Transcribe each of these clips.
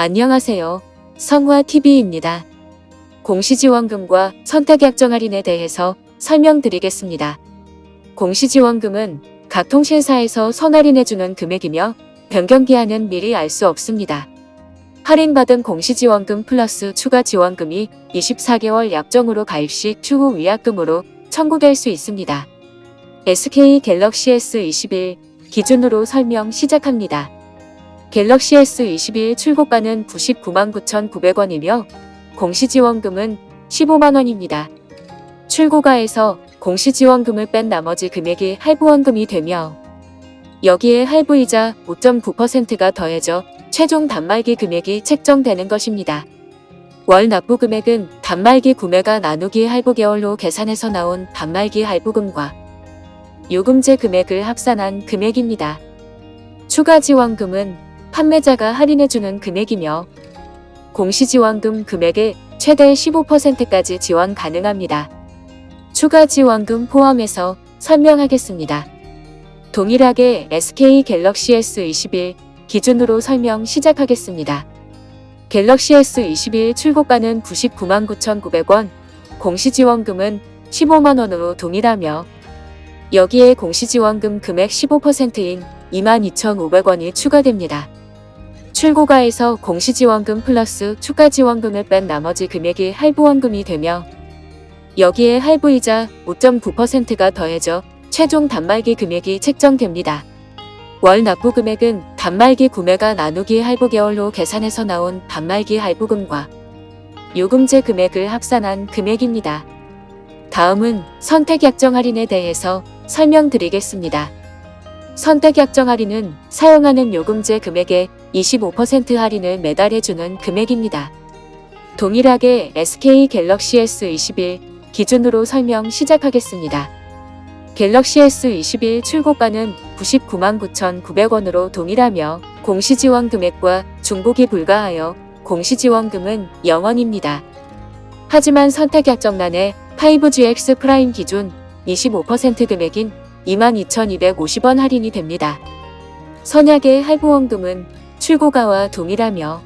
안녕하세요. 성화TV입니다. 공시지원금과 선택약정 할인에 대해서 설명드리겠습니다. 공시지원금은 각 통신사에서 선할인해주는 금액이며 변경기한은 미리 알 수 없습니다. 할인받은 공시지원금 플러스 추가 지원금이 24개월 약정으로 가입 시 추후 위약금으로 청구될 수 있습니다. SK 갤럭시 S21 기준으로 설명 시작합니다. 갤럭시 S21 출고가는 99만 9,900원이며 공시지원금은 15만 원입니다. 출고가에서 공시지원금을 뺀 나머지 금액이 할부원금이 되며 여기에 할부이자 5.9%가 더해져 최종 단말기 금액이 책정되는 것입니다. 월 납부 금액은 단말기 구매가 나누기 할부 개월로 계산해서 나온 단말기 할부금과 요금제 금액을 합산한 금액입니다. 추가 지원금은 판매자가 할인해주는 금액이며 공시지원금 금액의 최대 15%까지 지원 가능합니다. 추가 지원금 포함해서 설명하겠습니다. 동일하게 SK 갤럭시 S21 기준으로 설명 시작하겠습니다. 갤럭시 S21 출고가는 99만 9,900원, 공시지원금은 15만 원으로 동일하며 여기에 공시지원금 금액 15%인 22,500원이 추가됩니다. 출고가에서 공시지원금 플러스 추가지원금을 뺀 나머지 금액이 할부원금이 되며 여기에 할부이자 5.9%가 더해져 최종 단말기 금액이 책정됩니다. 월 납부 금액은 단말기 구매가 나누기 할부 개월로 계산해서 나온 단말기 할부금과 요금제 금액을 합산한 금액입니다. 다음은 선택약정 할인에 대해서 설명드리겠습니다. 선택약정 할인은 사용하는 요금제 금액의 25% 할인을 매달 해주는 금액입니다. 동일하게 SK 갤럭시 S21 기준으로 설명 시작하겠습니다. 갤럭시 S21 출고가는 99만 9,900원으로 동일하며 공시지원 금액과 중복이 불가하여 공시지원금은 0원입니다. 하지만 선택 약정란에 5GX 프라임 기준 25% 금액인 22,250원 할인이 됩니다. 선약의 할부원금은 출고가와 동일하며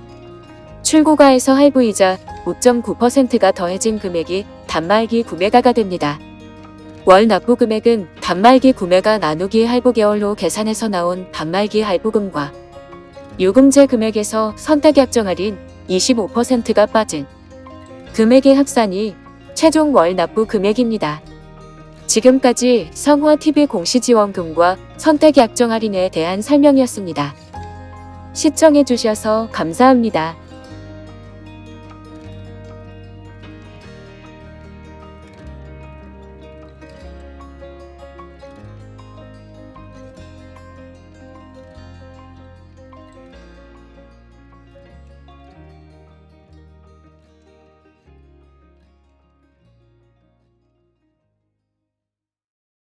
출고가에서 할부이자 5.9%가 더해진 금액이 단말기 구매가가 됩니다. 월 납부 금액은 단말기 구매가 나누기 할부 개월로 계산해서 나온 단말기 할부금과 요금제 금액에서 선택 약정 할인 25%가 빠진 금액의 합산이 최종 월 납부 금액입니다. 지금까지 성화TV 공시지원금과 선택 약정 할인에 대한 설명이었습니다. 시청해주셔서 감사합니다.